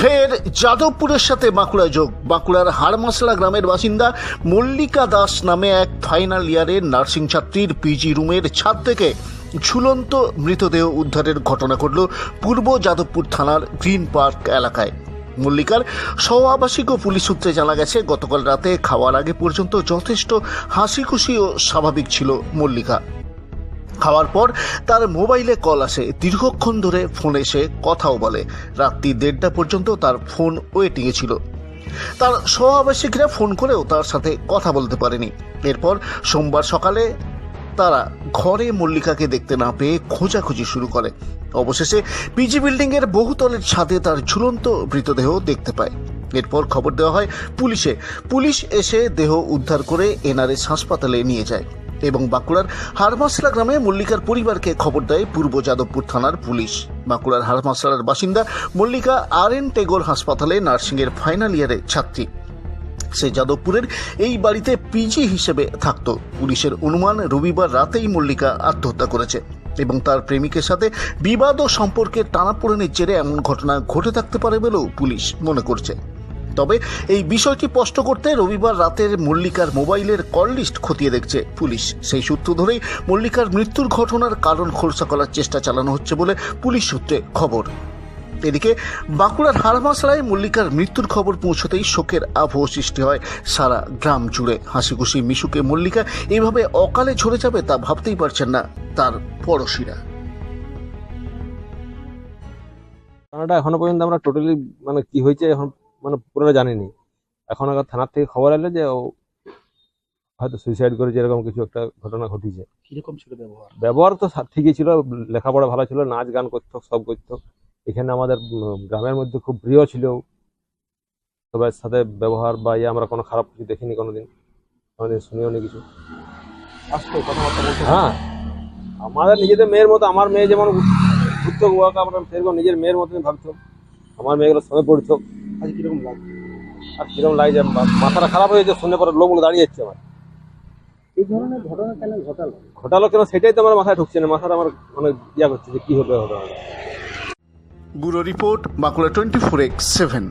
ফের যাদবপুরের সাথে বাঁকুড়া যোগ। বাঁকুড়ার হাড়মাসলা গ্রামের বাসিন্দা মল্লিকা দাস নামে এক ফাইনাল ইয়ারের নার্সিং ছাত্রীর পিজি রুমের ছাদ থেকে ঝুলন্ত মৃতদেহ উদ্ধারের ঘটনা ঘটল পূর্ব যাদবপুর থানার গ্রিন পার্ক এলাকায়। মল্লিকার সহ আবাসিক ও পুলিশ সূত্রে জানা গেছে, গতকাল রাতে খাওয়ার আগে পর্যন্ত যথেষ্ট হাসি খুশি ও স্বাভাবিক ছিল মল্লিকা। খাওয়ার পর তার মোবাইলে কল আসে। দীর্ঘক্ষণ ধরে ফোনে সে কথাও বলে। রাত্রি দেড়টা পর্যন্ত তার ফোন ওয়েটিংয়ে ছিল। তার সহআবাসিকরা ফোন করেও তার সাথে কথা বলতে পারেনি। এরপর সোমবার সকালে তারা ঘরে মল্লিকাকে দেখতে না পেয়ে খোঁজাখুঁজি শুরু করে। অবশেষে পিজি বিল্ডিংয়ের বহুতলের ছাদে তার ঝুলন্ত মৃতদেহ দেখতে পায়। এরপর খবর দেওয়া হয় পুলিশে। পুলিশ এসে দেহ উদ্ধার করে এনআরএস হাসপাতালে নিয়ে যায়। এবং বাঁকুড়ার হারমাসলা গ্রামে মল্লিকার পরিবারকে খবর দেয় পূর্ব যাদবপুর থানার পুলিশ। বাঁকুড়ার হারমাসলার বাসিন্দা মল্লিকা আর এন টেগোর হাসপাতালে নার্সিংয়ের ফাইনাল ইয়ারের ছাত্রী। সে যাদবপুরের এই বাড়িতে পিজি হিসেবে থাকত। পুলিশের অনুমান, রবিবার রাতেই মল্লিকা আত্মহত্যা করেছে এবং তার প্রেমিকের সাথে বিবাদ ও সম্পর্কের টানাপোড়েনের জেরে এমন ঘটনা ঘটে থাকতে পারে বলেও পুলিশ মনে করছে। তবে এই বিষয়টি স্পষ্ট করতে রবিবার রাতের মল্লিকার মোবাইলের কল লিস্ট খতিয়ে দেখছে পুলিশ। সেই সূত্র ধরেই মল্লিকার মৃত্যুর ঘটনার কারণ খোলসা করার চেষ্টা চালানো হচ্ছে বলে পুলিশ সূত্রে খবর। এদিকে বাঁকুড়ার হাড়মাসলায় মল্লিকার মৃত্যুর খবর পৌঁছতেই শোকের আবহ সৃষ্টি হয় সারা গ্রাম জুড়ে। হাসি খুশি মিশুকে মল্লিকা এইভাবে অকালে ঝরে যাবে তা ভাবতেই পারছেন না তার পড়শিরা। এখনও পর্যন্ত আমরা টোটালি মানে কি হয়েছে এখন মানে পুরোটা জানিনি। এখন আগে থানার থেকে খবর এলো যে ও হয়তো সুইসাইড করেছে এরকম কিছু একটা ঘটনা ঘটিছে। কীরকম ছিল ব্যবহার? ব্যবহার তো ঠিকই ছিল লেখাপড়া ভালো ছিল নাচ গান করতো সব করতো। এখানে আমাদের গ্রামের মধ্যে খুব প্রিয় ছিল। ও। সবার সাথে ব্যবহার বা ইয়ে আমরা কোনো খারাপ কিছু দেখিনি কোনোদিন। কোনোদিন শুনিও নি কিছু। আসতো কথাবার্তা বলতো হ্যাঁ। আমাদের নিজেদের মেয়ের মতো আমার মেয়ে যেমন ঘুরতো আমরা সেরকম নিজের মেয়ের মতনই ভাবতো আমার মেয়েগুলো সঙ্গে পড়তো আজ কীরকম লাগছে আর কীরকম লাগছে মাথাটা খারাপ হয়ে যাচ্ছে শুনে পরে লোকগুলো দাঁড়িয়ে যাচ্ছে আমার। এই ধরনের ঘটনা কেন ঘটালো? ঘটালো কেন সেটাই তো আমার মাথায় ঢুকছে না মাথাটা আমার অনেক ইয়া করছে যে কি হবে হবে হবে। Bureau report Bankura twenty four x seven.